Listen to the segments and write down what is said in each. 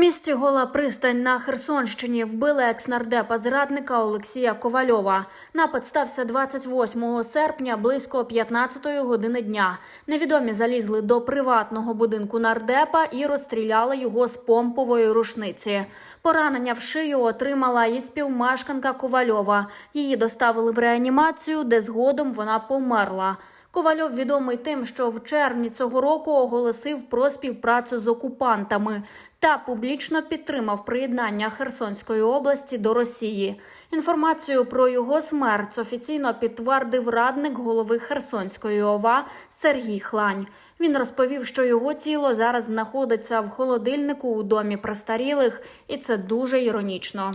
місті Гола Пристань на Херсонщині вбили екс-нардепа зрадника Олексія Ковальова. Напад стався 28 серпня близько 15 години дня. Невідомі залізли до приватного будинку нардепа і розстріляли його з помпової рушниці. Поранення в шию отримала і співмешканка Ковальова. Її доставили в реанімацію, де згодом вона померла. Ковальов відомий тим, що в червні цього року оголосив про співпрацю з окупантами та публічно підтримав приєднання Херсонської області до Росії. Інформацію про його смерть офіційно підтвердив радник голови Херсонської ОВА Сергій Хлань. Він розповів, що його тіло зараз знаходиться в холодильнику у домі престарілих, і це дуже іронічно.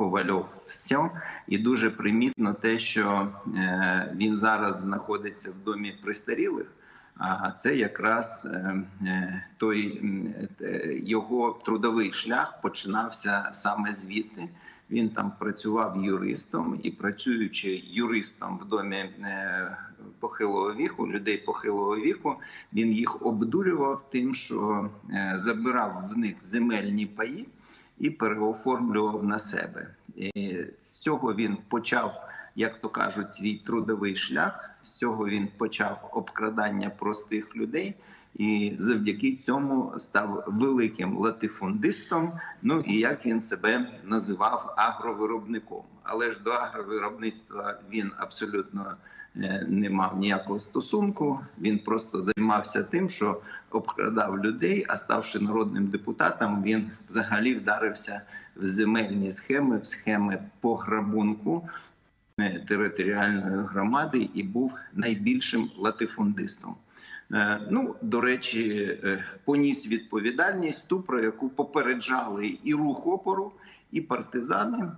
Ковальов всьом. І дуже примітно те, що е, він зараз знаходиться в домі престарілих. А це якраз е, е, той його трудовий шлях починався саме звідти. Він там працював юристом і працюючи юристом в домі похилого віку, людей похилого віку, він їх обдурював тим, що забирав в них земельні паї і переоформлював на себе. І з цього він почав, як то кажуть, свій трудовий шлях. З цього він почав обкрадання простих людей, і завдяки цьому став великим латифундистом. Ну і як він себе називав агровиробником. Але ж до агровиробництва він абсолютно е, не мав ніякого стосунку. Він просто займався тим, що обкрадав людей. А ставши народним депутатом, він взагалі вдарився в земельні схеми, в схеми пограбунку територіальної громади і був найбільшим латифундистом. Е, Ну, до речі, е, поніс відповідальність ту, про яку попереджали і рух опору, і партизани.